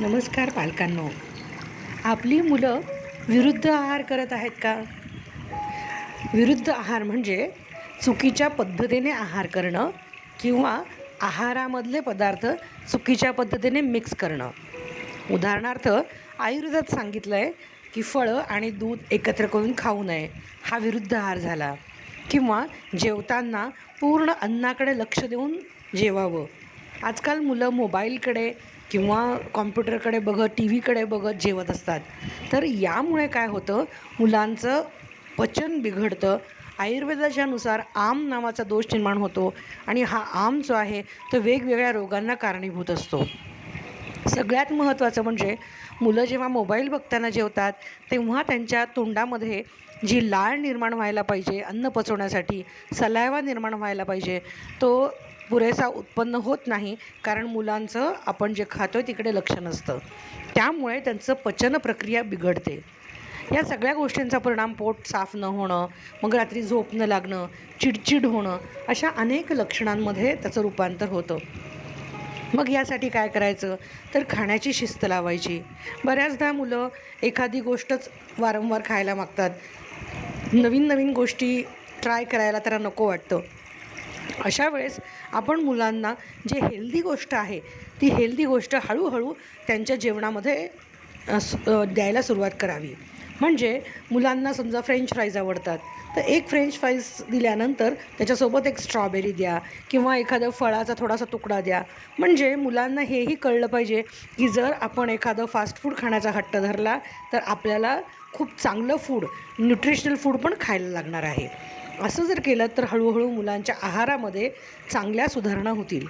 नमस्कार पालकांनो. आपली मुलं विरुद्ध आहार करत आहेत का? विरुद्ध आहार म्हणजे चुकीच्या पद्धतीने आहार करणं किंवा आहारामधले पदार्थ चुकीच्या पद्धतीने मिक्स करणं. उदाहरणार्थ आयुर्वेदात सांगितलं आहे की फळं आणि दूध एकत्र करून खाऊ नये हा विरुद्ध आहार झाला. किंवा जेवताना पूर्ण अन्नाकडे लक्ष देऊन जेवावं. आजकाल मुलं मोबाईलकडे किंवा कॉम्प्युटरकडे बघत टी व्हीकडे बघत जेवत असतात. तर यामुळे काय होतं मुलांचं पचन बिघडतं. आयुर्वेदाच्या नुसार आम नावाचा दोष निर्माण होतो आणि हा आम जो आहे तो वेगवेगळ्या रोगांना कारणीभूत असतो. सगळ्यात महत्त्वाचं म्हणजे मुलं जेव्हा मोबाईल बघताना जेवतात तेव्हा त्यांच्या तोंडामध्ये जी लाळ निर्माण व्हायला पाहिजे अन्न पचवण्यासाठी सलायवा निर्माण व्हायला पाहिजे तो पुरेसा उत्पन्न होत नाही कारण मुलांचं आपण जे खातो आहे तिकडे लक्ष नसतं. त्यामुळे त्यांचं पचन प्रक्रिया बिघडते. या सगळ्या गोष्टींचा परिणाम पोट साफ न होणं मग रात्री झोप न लागणं चिडचिड होणं अशा अनेक लक्षणांमध्ये त्याचं रूपांतर होतं. मग यासाठी काय करायचं? तर खाण्याची शिस्त लावायची. बऱ्याचदा मुलं एखादी गोष्टच वारंवार खायला मागतात. नवीन नवीन गोष्टी ट्राय करायला त्यांना नको वाटतं. अशा वेळेस आपण मुलांना जे हेल्दी गोष्ट आहे ती हेल्दी गोष्ट हळूहळू त्यांच्या जेवणामध्ये द्यायला सुरुवात करावी. म्हणजे मुलांना समजा फ्रेंच फ्राईज आवडतात तर एक फ्रेंच फ्राईज दिल्यानंतर त्याच्यासोबत एक स्ट्रॉबेरी द्या किंवा एखादं फळाचा थोडासा तुकडा द्या. म्हणजे मुलांना हेही कळलं पाहिजे की जर आपण एखादं फास्ट फूड खाण्याचा हट्ट धरला तर आपल्याला खूप चांगलं फूड न्यूट्रिशनल फूड पण खायला लागणार आहे. असं जर केलं तर हळूहळू मुलांच्या आहारामध्ये चांगल्या सुधारणा होतील.